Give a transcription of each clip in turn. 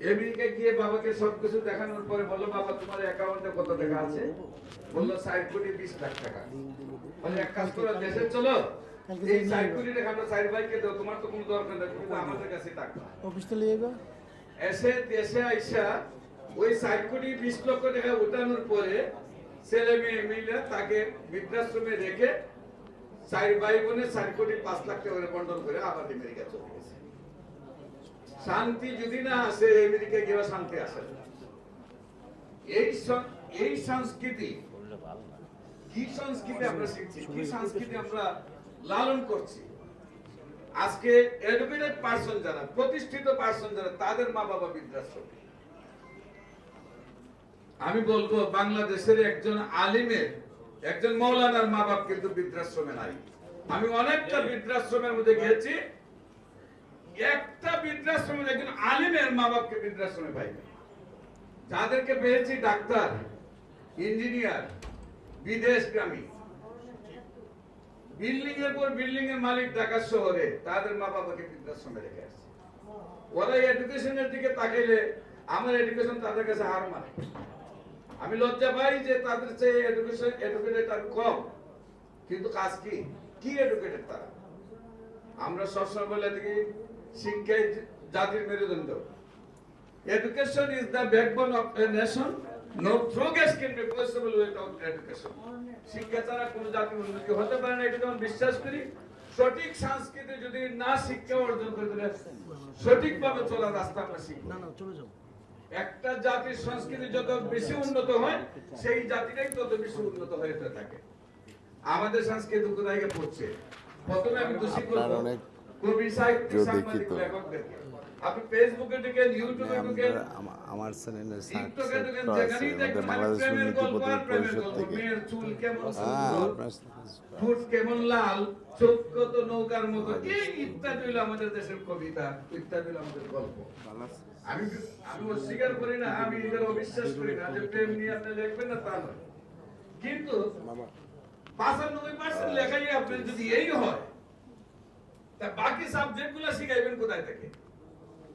আমেরিকায় গিয়ে বাবাকে সবকিছু দেখানোর পরে বলল বাবা তোমার অ্যাকাউন্টে কত টাকা আছে? বলল ষাট কোটি বিশ লাখ টাকা। বলে এক কাজ করো দেশে চলো। এই ষাট কোটি টাকা আমরা চার ভাইকে দাও তোমার তো কোনো দরকার নেই তুমি আমাদের কাছে টাকা অফিস তো এসে দেশে আইসা ওই ষাট কোটি বিশ লক্ষ টাকা উঠানোর পরে ছেলে মেয়ে মিলে তাকে বৃদ্ধাশ্রমে রেখে চার ভাই বোনে চার কোটি পাঁচ লাখ টাকা করে বন্টন করে আবার আমেরিকা চলে গেছে। শান্তি যদি না আসে আমেরিকা গিয়ে শান্তি আসে এই এই সংস্কৃতি, কি সংস্কৃতি আমরা শিখছি? কি সংস্কৃতি আমরা লালন করছি? আজকে এডুকেটেড পার্সন যারা, প্রতিষ্ঠিত পার্সন যারা, তাদের মা বাবা বৃদ্ধাশ্রম। আমি বলব, বাংলাদেশের একজন আলিমের, একজন মৌলানার মা বাপ কিন্তু বৃদ্ধাশ্রমে নাই। আমি অনেকটা বৃদ্ধাশ্রমের মধ্যে গিয়েছি একটা বৃদ্ধাশ্রমের একজন আলিমের মা বাপকে বৃদ্ধাশ্রমে পাইনি যাদেরকে পেয়েছি ডাক্তার, ইঞ্জিনিয়ার, বিদেশগামী। বিল্ডিং এর পর বিল্ডিং এর মালিক ঢাকা শহরে, তাদের মা বাবাকে বৃদ্ধাশ্রমে রেখে আসছে। ওরা এডুকেশনের দিকে তাকাইলে আমার এডুকেশন তাদের কাছে হার মানে। আমি লজ্জা পাই যে তাদের চেয়ে এডুকেশন, এডুকেটেড আর কম। কিন্তু কাজ কি? কি এডুকেটেড তারা? আমরা সবসময় বলে থাকি শিক্ষাই জাতির মেরুদণ্ড। Education is the backbone of a nation. No progress can be possible without education. শিক্ষা ছাড়া কোনো জাতির উন্নতি হতে পারে না এটা যেমন বিশ্বাস করি। সঠিক সংস্কৃতি যদি না শিক্ষা অর্জন করে তাহলে সঠিকভাবে চলার রাস্তা আমরা শিখব। না না চলে যাও একটা জাতির সংস্কৃতি যত বেশি উন্নত হয় সেই জাতিটাই তত বেশি উন্নত হয়ে থাকে। আমাদের সংস্কৃতি কোথায় পড়ছে? প্রথমে আমি দোষী করব কেউ আপনি আমরা- চ্যানেলে আমাদের বাংলাদেশ উন্নতি প্রতিরোধ পরিষদ থেকে। হ্যাঁ সুন্দর, আপনার ঠোঁট কেমন লাল চোখ কত নৌকার মতো। এই ইত্যাদি হলো আমাদের দেশের কবিতা ইত্যাদি হলো আমাদের গল্প। আমি আমি অস্বীকার করি না আমি এদের অবিশ্বাস করি না যে প্রেম নিয়ে আপনি লিখবেন না তা নয়। কিন্তু পাঁচানব্বই পার্সেন্ট লেখাই আপনার যদি এই হয় তা বাকি সাবজেক্টগুলো শিখাইবেন কোথায় থেকে?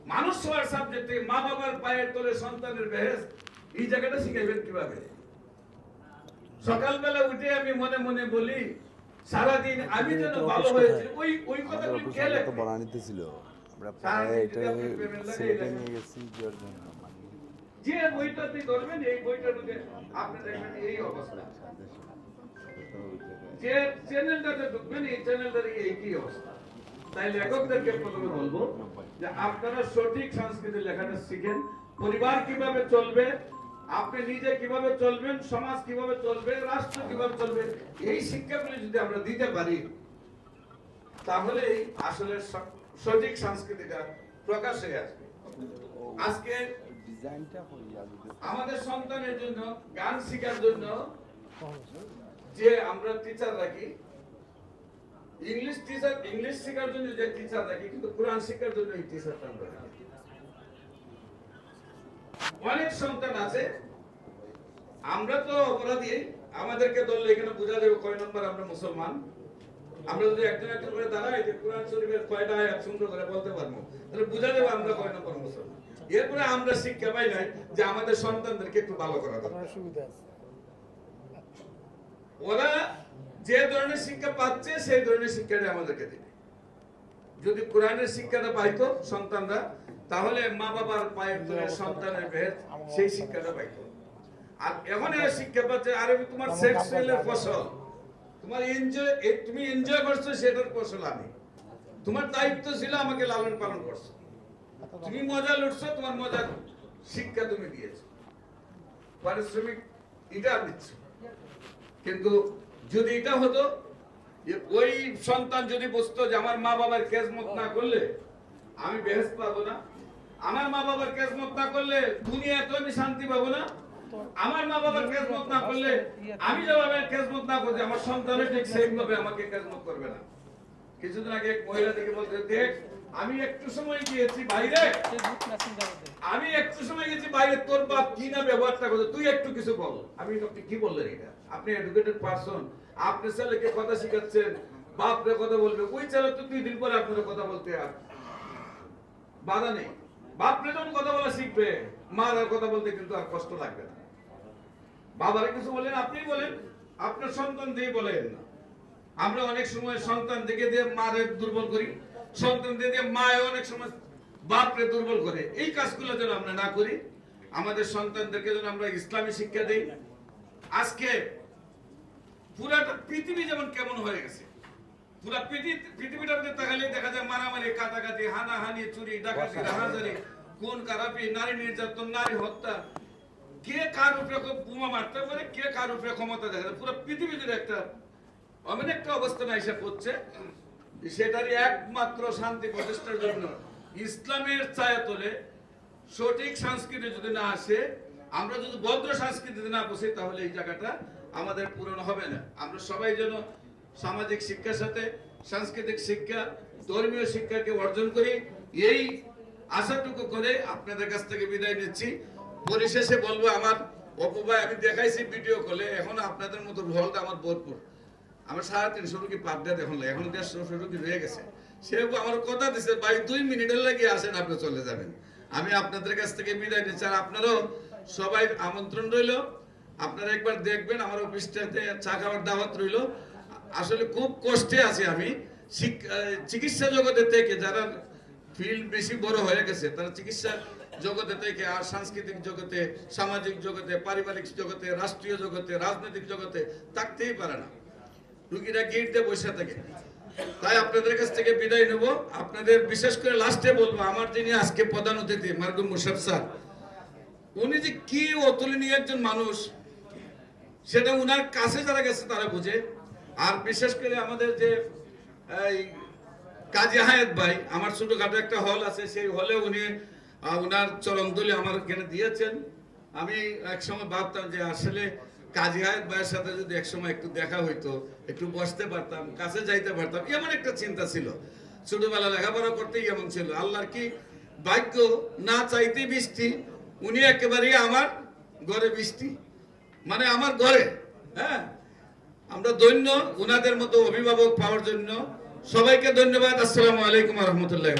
মানুষ হওয়ার সাবজেক্টে মা বাবার পায়ের তলে সন্তানের বেহেস এই জায়গাটা শিখাইবেন কীভাবে? সকালবেলা উঠে আমি মনে মনে বলি সারাদিন আমি যেন ভালো হয়েছে ওই ওই তো লেখে? ছিল। আমরা প্রায় এটা সিলেটে নিয়ে গেছি যার জন্য যে বইটা আপনি ধরবেন এই বইটা ঢুকে আপনি দেখবেন এই অবস্থা। যে চ্যানেলটাতে ঢুকবেন এই চ্যানেলটার এই কি অবস্থা। তাই লেখকদেরকে প্রথমে বলব যে আপনারা সঠিক সংস্কৃতি লেখাটা শিখেন। পরিবার কীভাবে চলবে, আপনি নিজে কীভাবে চলবেন, সমাজ কীভাবে চলবে, রাষ্ট্র কীভাবে চলবে, এই শিক্ষাগুলি যদি আমরা দিতে পারি, তাহলে আসলে সঠিক সংস্কৃতিটা প্রকাশ হয়ে আসবে। আজকে আমাদের সন্তানের জন্য গান শেখার জন্য যে আমরা টিচার রাখি ইংলিশ টিচার ইংলিশ শেখার জন্য যে টিচার রাখি কিন্তু কোরআন শেখার জন্য এই টিচারটা আমরা অনেক সন্তান আছে আমরা তো অপরাধী আমাদেরকে ধরলে এখানে বোঝা যাবে কয় নম্বর আমরা মুসলমান। আমরা যদি একজন একজন করে দাঁড়াই যে কোরআন শরীফের কয়টা আয়াত সুন্দর করে বলতে পারব তাহলে বোঝা যাবে আমরা কয় নম্বর মুসলমান। এরপরে আমরা শিক্ষা পাই নাই যে আমাদের সন্তানদেরকে একটু ভালো করা দরকার। ওরা যে ধরনের শিক্ষা পাচ্ছে সেই ধরনের শিক্ষাটা আমাদেরকে দিবে। যদি কোরআনের শিক্ষাটা পাইতো সন্তানরা তাহলে মা বাবার পায়ের সন্তানের ভেদ সেই শিক্ষাটা পাইতো। আর এখন এরা শিক্ষা পাচ্ছে আরে তোমার সেক্সুয়ালের ফসল। তোমার এনজয় তুমি এনজয় করছ সেটার ফসল আমি। তোমার দায়িত্ব ছিল আমাকে লালন পালন করছ। তুমি মজা লুটছো তোমার মজার শিক্ষা তুমি দিয়েছ। পারিশ্রমিক এটা দিচ্ছ। কিন্তু যদি এটা হতো যে ওই সন্তান যদি বুঝতো যে আমার মা বাবার কেজমত না করলে আমি বেহেস পাবো না, আমার মা বাবার কেজমত না করলে দুনিয়া দুনিয়াতে আমি শান্তি পাবো না, আমার মা বাবার কেজমত না করলে আমি যেভাবে কেজমত না করছি, আমার সন্তানও ঠিক সেম ভাবে আমাকে কেজমত করবে না। কিছুদিন আগে এক মহিলা থেকে বলতে দেখ, আমি একটু সময় গিয়েছি বাইরে। আমি একটু সময় গেছি বাইরে, তোর বাপ কি না ব্যবহারটা করছে, তুই একটু কিছু বল। আমি কি বললেন এটা? আপনি এডুকেটেড পারসন আপনি ছেলেকে কথা শিখাচ্ছেন, বাপরে কথা বলবে, ওই ছেলে তো দুই দিন পরে আপনার কথা বলতে আর। বাধা নেই। বাপরে যখন কথা বলা শিখবে, মার কথা বলতে কিন্তু আর কষ্ট লাগবে না। বাবারা কিছু বলেন আপনি বলেন। আপনার সন্তান দিয়ে বলেন। না আমরা অনেক সময় সন্তান দিকে দিয়ে মারে দুর্বল করি, সন্তান দিয়ে মায় অনেক সময় বাপরে দুর্বল করে। এই কাজগুলো যেন আমরা না করি, আমাদের সন্তানদেরকে যেন আমরা ইসলামী শিক্ষা দেই। আজকে পুরাটা পৃথিবী যেমন কেমন হয়ে গেছে। পুরা পৃথিবী পৃথিবীটার দিকে তাকালে দেখা যায় মারামারি কাটাকাটি হানাহানি চুরি ডাকাতি রাহাজারি কোন কারাপি নারী নির্যাতন নারী হত্যা। কে কার উপরে বোমা মারতে পারে কে কার উপরে ক্ষমতা দেখা যায় পুরো পৃথিবী জুড়ে একটা এমন একটা অবস্থান এসে পড়ছে সেটারই একমাত্র শান্তি প্রতিষ্ঠার জন্য ইসলামের ছায়া তোলে সঠিক সংস্কৃতি যদি না আসে আমরা যদি ভদ্র সংস্কৃতিতে না বসি তাহলে এই জায়গাটা আমাদের পূরণ হবে না। আমরা সবাই যেন সামাজিক শিক্ষার সাথে, সাংস্কৃতিক শিক্ষা, ধর্মীয় শিক্ষাকে অর্জন করি, এই আশাটুকু করে আপনাদের কাছ থেকে বিদায় নিচ্ছি। পরিশেষে বলব আমার অপুভাই আমি দেখাইছি ভিডিও কলে, এখন আপনাদের মতো হলটা আমার ভরপুর। আমার সাড়ে তিনশো রুগী পার ডে দেখুন এখন দেড়শো রুগী রয়ে গেছে। সে আমার কথা দিছে, ভাই, দুই মিনিটের লাগে আসেন, আপনি চলে যাবেন। আমি আপনাদের কাছ থেকে বিদায় নিচ্ছি, আর আপনারও সবাই আমন্ত্রণ রইল। আপনারা একবার দেখবেন, আমার অফিসটাতে চা খাওয়ার দাওয়াত রইল। আসলে খুব কষ্টে আছি আমি। চিকিৎসা জগতে থেকে যারা ফিল্ড বেশি বড় হয়ে গেছে, তারা চিকিৎসা জগতে থেকে আর সাংস্কৃতিক জগতে, সামাজিক জগতে, পারিবারিক জগতে, রাষ্ট্রীয় জগতে, রাজনৈতিক জগতে থাকতেই পারে না। রুগীরা গেট দিয়ে বসে থাকে। তাই আপনাদের কাছ থেকে বিদায় নেব। আপনাদের বিশেষ করে লাস্টে বলব, আমার যিনি আজকে প্রধান অতিথি, মার্গুম মুশাফ স্যার, উনি যে কি অতুলনীয় একজন মানুষ সেটা উনার কাছে যারা গেছে তারা বুঝে আর বিশেষ করে আমাদের যে এই কাজী হায়াত ভাই আমার ছোটখাটো একটা হল আছে সেই হলে উনি আহ, উনার চরমদলি আমার এখানে দিয়েছেন। আমি একসময় ভাবতাম যে আসলে কাজী হায়াত ভাইয়ের সাথে যদি একসময় একটু দেখা হইতো একটু বসতে পারতাম কাছে যাইতে পারতাম এমন একটা চিন্তা ছিল। ছোটবেলা লেখাপড়া করতেই এমন ছিল। আল্লাহর কি ভাগ্য না চাইতে বৃষ্টি উনি একেবারেই আমার ঘরে বৃষ্টি। মানে আমার ঘরে হ্যাঁ? আমরা ধন্য ওনাদের মতো অভিভাবক পাওয়ার জন্য। সবাইকে ধন্যবাদ। আসসালামু আলাইকুম রহমতুল্লাহ